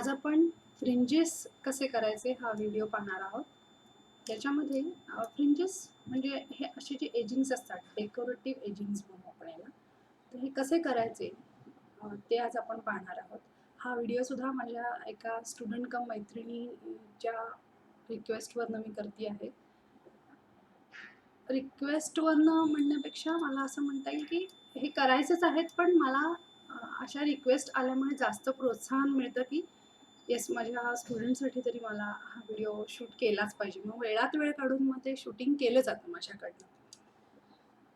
आज आपण फ्रिंजेस कसे करायचे हा व्हिडिओ पाहणार आहोत. त्याच्यामध्ये फ्रिंजेस म्हणजे हे असे जे एजिंग्स असतात डेकोरेटिव्ह एजिंग्स म्हणून आपण याला तर हे कसे करायचे ते आज आपण पाहणार आहोत. हा व्हिडिओसुद्धा माझ्या एका स्टुडंट कम मैत्रिणीच्या रिक्वेस्टवरनं मी करते आहे. रिक्वेस्टवरनं म्हणण्यापेक्षा मला असं म्हणता येईल की हे करायचेच आहेत पण मला अशा रिक्वेस्ट आल्यामुळे जास्त प्रोत्साहन मिळतं की येस माझ्या स्टुडंटसाठी तरी मला हा व्हिडिओ शूट केलाच पाहिजे. मग वेळात वेळ काढून मग ते शूटिंग केलं जातं माझ्याकडनं.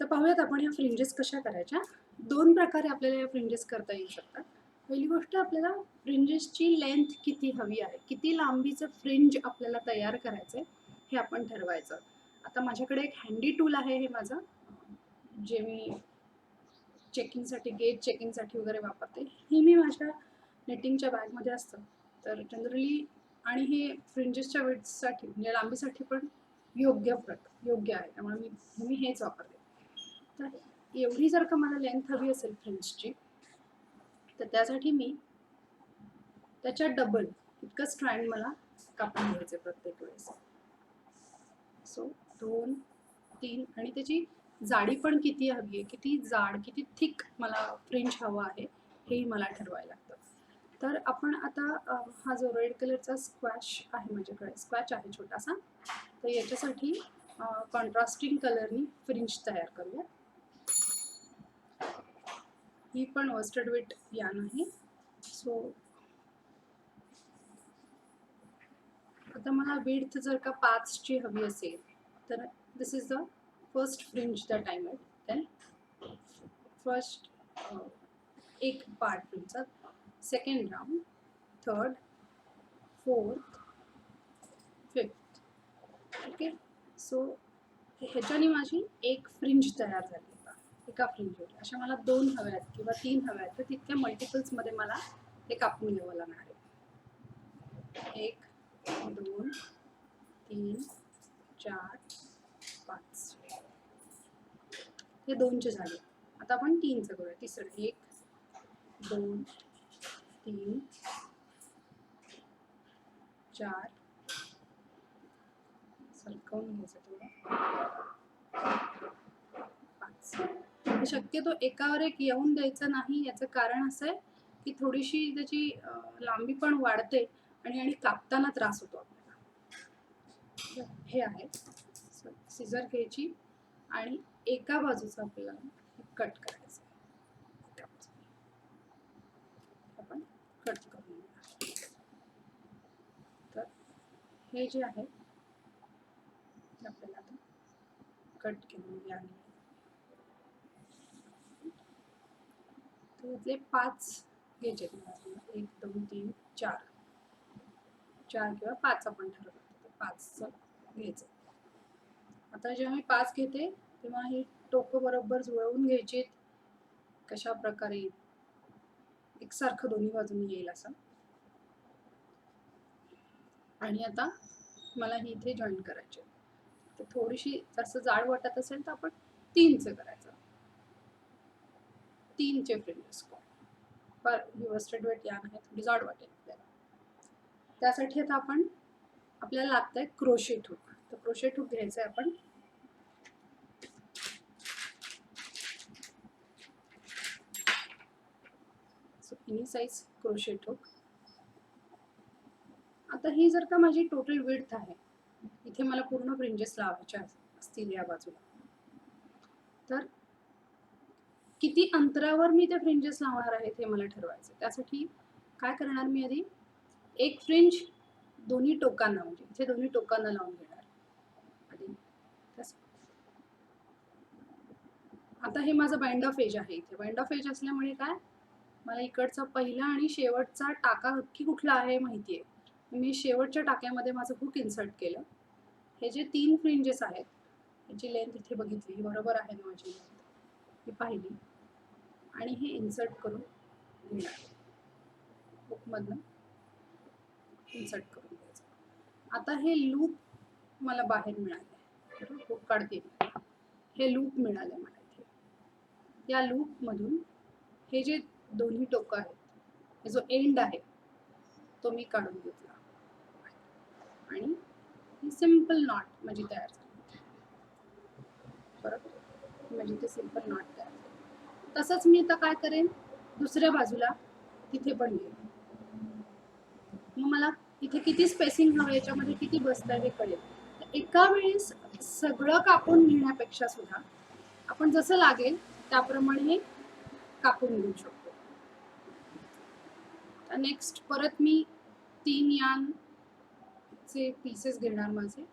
तर पाहूयात आपण या फ्रिंजेस कशा करायच्या. दोन प्रकारे आपल्याला या फ्रिंजेस करता येऊ शकतात. पहिली गोष्ट आपल्याला फ्रिंजेसची लेंथ किती हवी आहे? किती लांबीचं फ्रिंज आपल्याला तयार करायचं आहे हे आपण ठरवायचं. आता माझ्याकडे एक हँडी टूल आहे हे माझं. जे मी चेकिंगसाठी गेट चेकिंगसाठी वगैरे वापरते. हे मी माझ्या नेटिंगच्या बॅगमध्ये असतं. तर जनरली आणि हे फ्रिंजेसच्या वेट्ससाठी म्हणजे लांबीसाठी पण योग्य प्रक योग्य आहे. त्यामुळे मी मी हेच वापरते. तर एवढी जर का मला लेंथ हवी असेल फ्रिंजची तर त्यासाठी मी त्याच्या डबल इतकं स्ट्रँड मला कापून घ्यायचं प्रत्येक वेळेस. सो दोन तीन आणि त्याची जाडी पण किती हवी आहे किती जाड किती थिक मला फ्रिंज हवं आहे हेही मला ठरवायला लागतं. तर आपण आता हा जो रेड कलरचा स्क्वॅश आहे माझ्याकडे स्क्वॅच आहे छोटासा तर याच्यासाठी कॉन्ट्रास्टिंग कलरनी फ्रिंज तयार करूया. ही पण वस्टर्ड वेट यान आहे. सो आता मला विड्थ जर का पाचची हवी असेल तर this is the first fringe the I then first एक पार्ट फ्रिंजचा second round third fourth fifth okay so ह्याच्याने माझी एक फ्रिंज तयार झाली एका फ्रिंजवर अशा मला दोन हव्या आहेत किंवा तीन हव्या आहेत. तर तितक्या मल्टिपल्समध्ये मला ते कापून घ्यावं लागणार आहे. एक दोन तीन चार पाच. हे दोनचे झाले. आता आपण तीनचं करूया. तिसरं एक दोन तीन चार. सरकवून घ्यायचं तुला पाच. शक्यतो एकावर एक येऊन द्यायचं नाही याचं कारण असं आहे की थोडीशी त्याची लांबी पण वाढते आणि आणि कापताना त्रास होतो आपल्याला. हे आहे. सिझर घ्यायची आणि एका बाजूचं आपल्याला कट करायचं एका बाजूने. आपण कट करून तर हे जे आहे आपल्याला आता कट केलं आहे. त्यातले पाच घ्यायचे एक दोन तीन चार. चार किंवा पाच आपण ठरवलं पाचचं घ्यायचं. आता जेव्हा मी पाच घेते तेव्हा ही टोकं बरोबर जुळवून घ्यायची कशा प्रकारे एकसारखं दोन्ही बाजूनी येईल असं. आणि आता मला ही इथे जॉईन करायची तर थोडीशी जास्त जाड वाटत असेल तर आपण तीनचं करायचं. तीनचे फ्रेंडर्स पर ही वेट यान आहे थोडी जाड वाटेल आपल्याला. त्यासाठी आता आपण आपल्याला लागतंय क्रोशेट हुक तर क्रोशेट हुक घ्यायचं आहे आपण. So any size crochet hook आता ही जर का माझी टोटल विड्थ आहे इथे मला पूर्ण फ्रिंजेस लावायच्या असतील या बाजूला. तर किती अंतरावर मी ते फ्रिंजेस लावणार आहेत हे मला ठरवायचं त्यासाठी काय करणार मी आधी? एक फ्रिंज दोन्ही टोकांना म्हणजे इथे दोन्ही टोकांना लावून घेणार. आधी आता हे माझं बाइंड ऑफ एज आहे इथे. बाइंड ऑफ एज असल्यामुळे काय? मला इकडचा पहिला आणि शेवटचा टाका नक्की कुठला आहे माहिती आहे मी शेवटच्या टाक्यामध्ये माझं हुक इन्सर्ट केलं. हे जे तीन फ्रिंजेस आहेत ह्याची लेंथ इथे बघितली ही बरोबर आहे ना माझी लेंथ ही पाहिली. आणि हे इन्सर्ट करून घेणार हुकमधनं इन्सर्ट करून घ्यायचं आता हे लूप मला बाहेर मिळालं आहे हुक काढते हे लूप मिळालं मला इथे. या लूपमधून हे जे दोन्ही टोकं आहेत. जो एंड आहे तो मी काढून घेतला. आणि सिंपल नॉट माझी तयार झाली. बरोबर? म्हणजे ते सिंपल नॉट तयार तसंच मी आता काय करेन? दुसऱ्या बाजूला तिथे पण घेईन. मग मला इथे किती स्पेसिंग हवं याच्यामध्ये किती बसतं हे कळेल. तर एका वेळेस सगळं कापून घेण्यापेक्षा सुद्धा आपण जसं लागेल त्याप्रमाणे कापून घेऊ शकतो. नेक्स्ट परत मी तीन यानचे पीसेस घेणार माझे.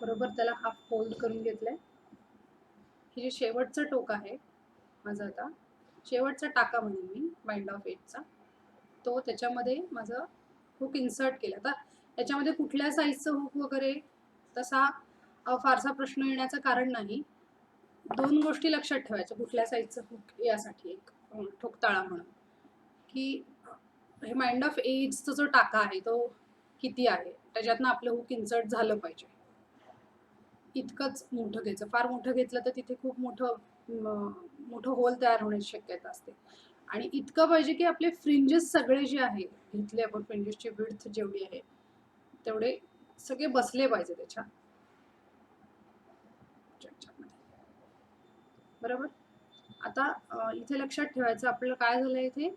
बरोबर त्याला हाफ फोल्ड करून घेतलंय. हे जे शेवटचं टोक आहे माझं आता शेवटचा टाका म्हणेन मी बाइंड ऑफ एटचा तो त्याच्यामध्ये माझं हुक इन्सर्ट केला. आता याच्यामध्ये कुठल्या साईजचं हुक वगैरे तसा फारसा प्रश्न येण्याचं कारण नाही. दोन गोष्टी लक्षात ठेवायच्या कुठल्या साईजचं हुक यासाठी एक ठोकताळा म्हणून. की हे माइंड ऑफ एजचा जो टाका आहे तो किती आहे? त्याच्यातनं आपलं हुक इन्सर्ट झालं पाहिजे. इतकंच मोठं घ्यायचं. फार मोठं घेतलं तर तिथे खूप मोठं मोठं होल तयार होण्याची शक्यता असते. आणि इतकं पाहिजे की आपले फ्रिंजेस सगळे जे आहे घेतले आपण फ्रिंजेसची विड्थ जेवढी आहे तेवढे सगळे बसले पाहिजे त्याच्या बरोबर? आता इथे लक्षात ठेवायचं आपल्याला काय झालं इथे?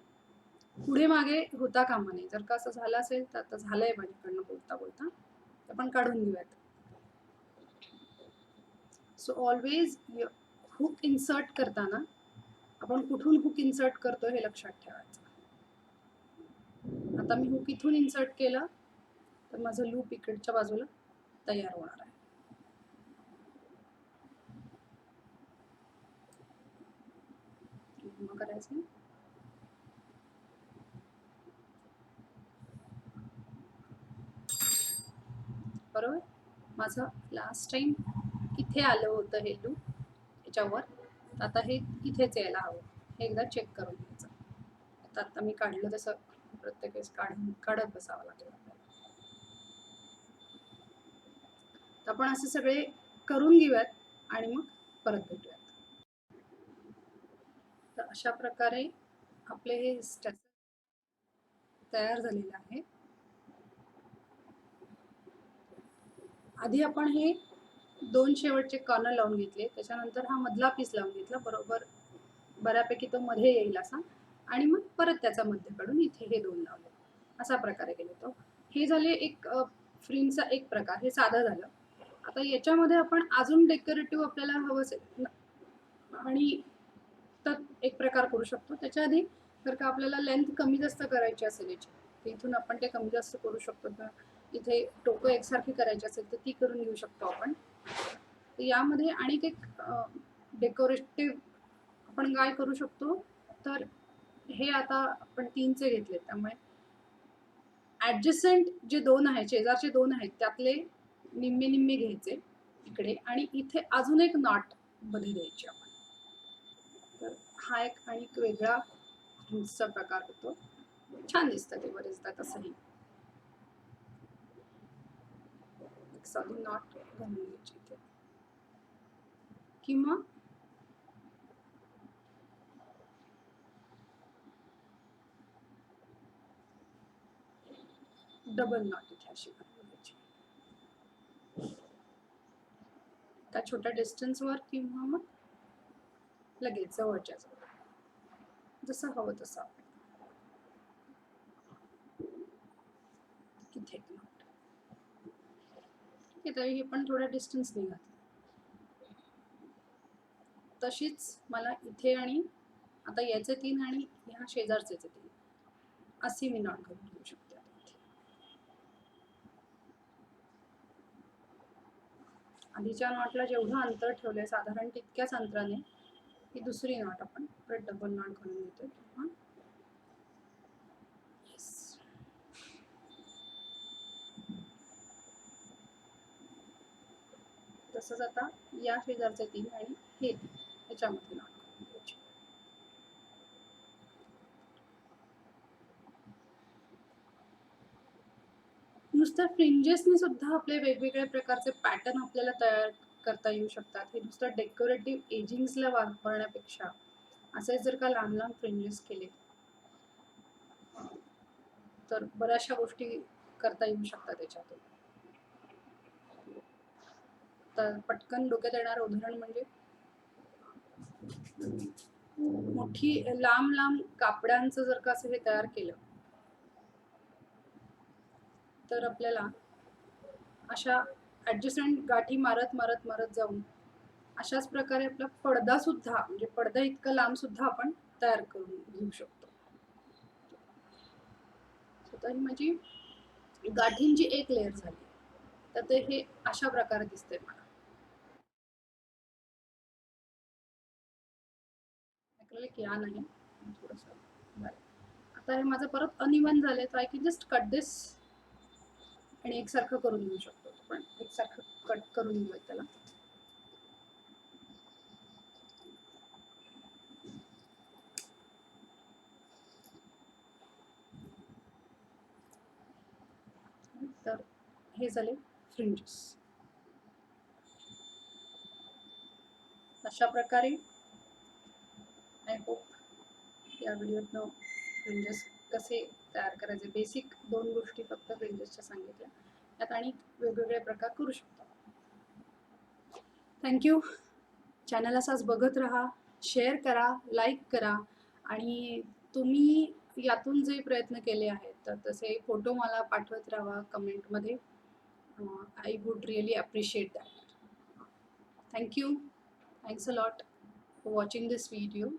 पुढे मागे होता कामा नये. जर का असं झालं असेल तर आता झालंय माझ्याकडनं बोलता बोलता. ते आपण काढून घेऊयात. सो ऑलवेज हुक इन्सर्ट करताना आपण कुठून हुक इन्सर्ट करतो हे लक्षात ठेवायचं. आता मी हुक इथून इन्सर्ट केलं तर माझं लूप इकडच्या बाजूला तयार होणार आहे मग करायचं बरोबर? माझं लास्ट टाइम इथे आलं होतं हे लूप याच्यावर. तर आता हे इथेच यायला हवं. हे एकदा चेक करून घ्यायचं. आता आता मी काढलं तसं प्रत्येक वेळेस काढून काढत बसावं लागेल आपल्याला. तर आपण असे सगळे करून घेऊयात आणि मग परत भेटूया अशा प्रकारे आपले हे स्टॅच तयार झालेलं आहे. आधी आपण हे दोन शेवटचे कॉर्नर लावून घेतले. त्याच्यानंतर हा मधला पीस लावून घेतला. बरोबर बऱ्यापैकी तो मध्ये येईल असा. आणि मग परत त्याचा मध्य काढून इथे हे दोन लावले. असा प्रकारे केले तो. हे झाले एक फ्रीमचा एक प्रकार. हे साधं झालं. आता याच्यामध्ये आपण अजून डेकोरेटिव्ह आपल्याला हवं असेल. आणि तर एक प्रकार करू शकतो. त्याच्या आधी जर का आपल्याला लेंथ कमी जास्त करायची असेल याची तर इथून आपण ते कमी जास्त करू शकतो. तर इथे टोकं एकसारखी करायची असेल तर ती करून घेऊ शकतो आपण. तर यामध्ये आणखी एक डेकोरेटिव्ह आपण काय करू शकतो. तर हे आता आपण तीनचे घेतले त्यामुळे ॲडजस्टंट जे दोन आहेत शेजारचे दोन आहेत त्यातले निम्मे निम्मे घ्यायचे इकडे. आणि इथे अजून एक नॉटमध्ये द्यायची आपण. हा एक आणि एक वेगळा फ्रिंजचा प्रकार होतो. छान दिसतं ते बरेचदा तसंही. साधी नॉट घालून घ्यायची इथे. किंवा? डबल नॉट इथे अशी घालून घ्यायची त्या छोट्या डिस्टन्सवर किंवा मग लगेच जवळच्या जवळ. जसं हवं तसं आपण. ठीक आहे हे पण थोड्या डिस्टन्स घातलं. तशीच मला इथे आणि आता याचे तीन आणि ह्या शेजारचे तीन. असे मी नॉट करून घेऊ शकते आधीच्या नॉटला जेवढं अंतर ठेवलंय साधारण तितक्याच अंतराने ही दुसरी नॉट आपण परत डबल नॉट घालून घेतो किंवा तसंच आता या शेजारचे तीन आणि हे तीन याच्यामध्ये नॉट घ्यायचे. नुसत्या फ्रिंजेसनी सुद्धा आपले वेगवेगळ्या प्रकारचे पॅटर्न आपल्याला तयार करता येऊ शकतात. हे नुसतं डेकोरेटिव्ह एजिंग्सला वापरण्यापेक्षा असे जर का लांब लांब फ्रिंजेस केले तर बऱ्याचशा गोष्टी करता येऊ शकतात त्याच्यातून तर पटकन डोक्यात येणारं उदाहरण म्हणजे मोठी लांब लांब कापड्यांचं जर का असं हे तयार केलं तर आपल्याला अशा ऍडजस्टंट गाठी मारत मारत मारत जाऊन अशाच प्रकारे आपला पडदा सुद्धा म्हणजे पडदा इतका लांब सुद्धा आपण तयार करून घेऊ शकतो. तर माझी गाठींची एक लेअर झाली तर ते हे अशा प्रकारे दिसते मला. या नाही? थोडस आता हे माझं परत अनइवन झालंय तर I can just cut this आणि एकसारखं करून घेऊ शकतो. आपण एकसारखं कट करून घेऊया त्याला. तर हे झाले फ्रिंजेस अशा प्रकारे आय होप या व्हिडिओतनं फ्रिंजेस कसे तयार करायचे. बेसिक दोन गोष्टी फक्त फ्रिंजेसच्या सांगितल्या. त्यात आणि वेगवेगळे प्रकार करू शकतो थँक्यू चॅनल असाच बघत राहा शेअर करा लाईक करा आणि तुम्ही यातून जे प्रयत्न केले आहेत तर तसे फोटो मला पाठवत राहा कमेंटमध्ये I would really appreciate that thank you thanks a lot for watching this video